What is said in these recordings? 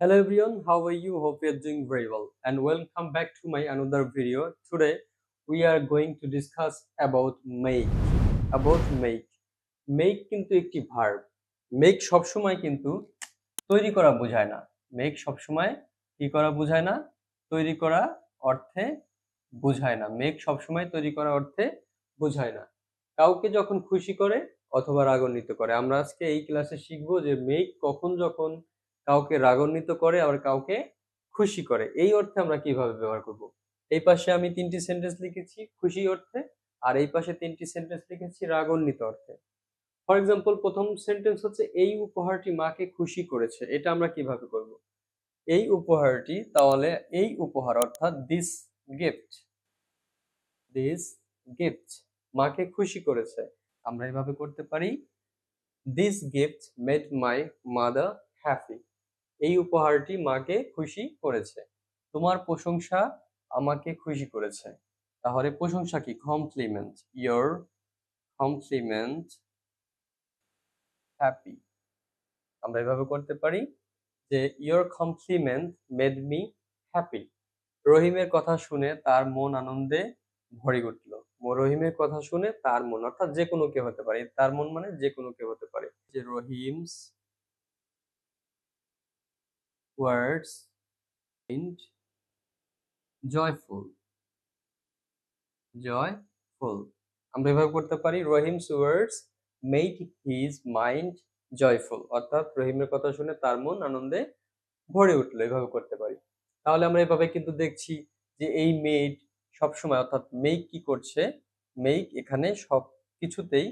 Hello everyone, how are you? Hope you are doing very well and welcome back to my another video. Today we are going to discuss about make. About make. Make কিন্তু একটি verb. make সবসময় কিন্তু তৈরি করা বোঝায় না। make সবসময় কি করা বোঝায় না? তৈরি করা অর্থে বোঝায় না। make সবসময় তৈরি করা অর্থে বোঝায় না। কাউকে যখন খুশি করে অথবা রাগান্বিত করে। আমরা আজকে এই ক্লাসে শিখব যে make কখন যখন কাউকে রাগান্বিত করে, আবার কাউকে খুশি করে। এই অর্থে আমরা কীভাবে ব্যবহার করব? এই পাশে আমি তিনটি সেন্টেন্স লিখেছি খুশি অর্থে, আর এই পাশে তিনটি সেন্টেন্স লিখেছি রাগান্বিত অর্থে। ফর এক্সাম্পল প্রথম সেন্টেন্স হচ্ছে, এই উপহারটি মাকে খুশি করেছে। এটা আমরা কীভাবে করব? এই উপহারটি, তাহলে এই উপহার অর্থাৎ দিস গিফট দিস গিফট মাকে খুশি করেছে। আমরা এভাবে করতে পারি this gift made my mother happy এই উপহারটি মাকে খুশি করেছে। তোমার প্রশংসা আমাকে খুশি করেছে। তাহলে প্রশংসা কি? কমপ্লিমেন্ট ইয়োর কমপ্লিমেন্ট হ্যাপি আমরা এভাবে করতে পারি যে your compliment made me happy রহিমের কথা শুনে তার মন আনন্দে ভরে উঠল। রহিমের কথা শুনে তার মন, অর্থাৎ যে কোনো কেউ হতে পারে, তার মন মানে যে কোনো কেউ হতে পারে। যে Rahim's words and joyful. Joyful. আমরা এভাবে করতে পারি, Rahim's words made his mind joyful অর্থাৎ রহিমের কথা শুনে তার মন আনন্দে ভরে উঠল, এভাবে করতে পারি। তাহলে আমরা এভাবে কিন্তু দেখছি যে এই মেড সবসময়, অর্থাৎ মেক কি করছে? মেক এখানে সব কিছুতেই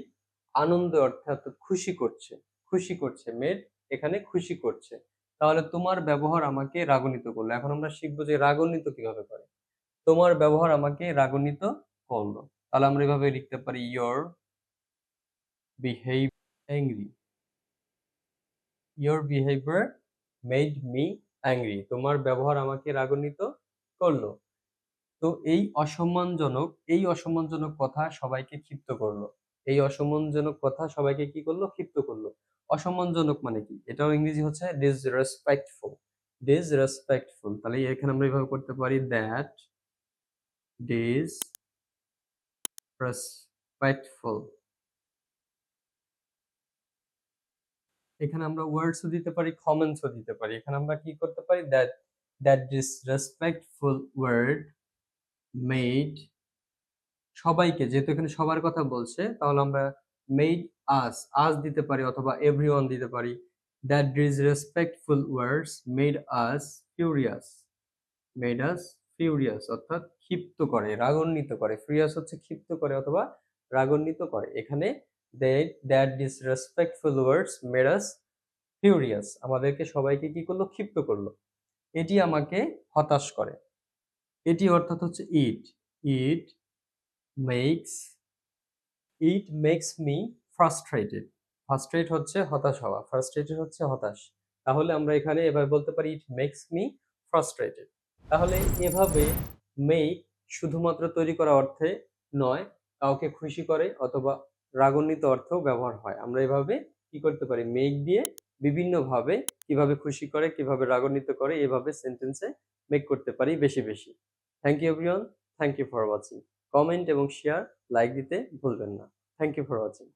আনন্দ অর্থে অর্থাৎ খুশি করছে। খুশি করছে মেড এখানে খুশি করছে। তাহলে তোমার ব্যবহার আমাকে রাগান্বিত করল। এখন আমরা শিখব যে রাগান্বিত কীভাবে করে। তোমার ব্যবহার আমাকে রাগান্বিত করল। তাহলে আমরা এভাবে লিখতে পারি your behave angry your behaviour made me angry তোমার ব্যবহার আমাকে রাগান্বিত করল। তো এই অসম্মানজনক এই অসম্মানজনক কথা সবাইকে ক্ষিপ্ত করল। এই অসম্মানজনক কথা সবাইকে কি করল? ক্ষিপ্ত করল। অসম্মানজনক মানে কি? এটাও ইংরেজি হচ্ছে ডিসরেসপেক্টফুল ডিসরেসপেক্টফুল তাহলে এখানে আমরা এইভাবে করতে পারি দ্যাট ডিস রেসপেক্টফুল এখানে আমরা ওয়ার্ডসও দিতে পারি কমেন্টসও দিতে পারি। এখানে আমরা কি করতে পারি? That that disrespectful word made সবাইকে, যেহেতু এখানে সবার কথা বলছে, তাহলে আমরা মেড আস আস দিতে পারি অথবা এভরিওয়ান দিতে পারি that disrespectful words made us furious made us furious অর্থাৎ ক্ষিপ্ত করে, রাগান্বিত করে ফিউরিয়াস হচ্ছে ক্ষিপ্ত করে অথবা রাগান্বিত করে, এখানে that disrespectful words made us furious আমাদেরকে সবাইকে কি করল? ক্ষিপ্ত করল, এটি আমাকে হতাশ করে, এটি অর্থাৎ হচ্ছে it it makes it makes me frustrated frustrate হচ্ছে হতাশ হওয়া। ফ্রাস্ট্রেটেড হচ্ছে হতাশ। তাহলে আমরা এখানে এভাবে বলতে পারি ইট মেক্স মি ফ্রাস্ট্রেটেড তাহলে এভাবে মেক শুধুমাত্র তৈরি করা অর্থে নয়, কাউকে খুশি করে অথবা রাগান্বিত অর্থেও ব্যবহার হয়। আমরা এভাবে কি করতে পারি? মেক দিয়ে বিভিন্নভাবে কীভাবে খুশি করে, কীভাবে রাগান্বিত করে, এভাবে সেন্টেন্সে মেক করতে পারি বেশি বেশি। Thank you everyone thank you for watching comment এবং শেয়ার লাইক দিতে ভুলবেন না। Thank you for watching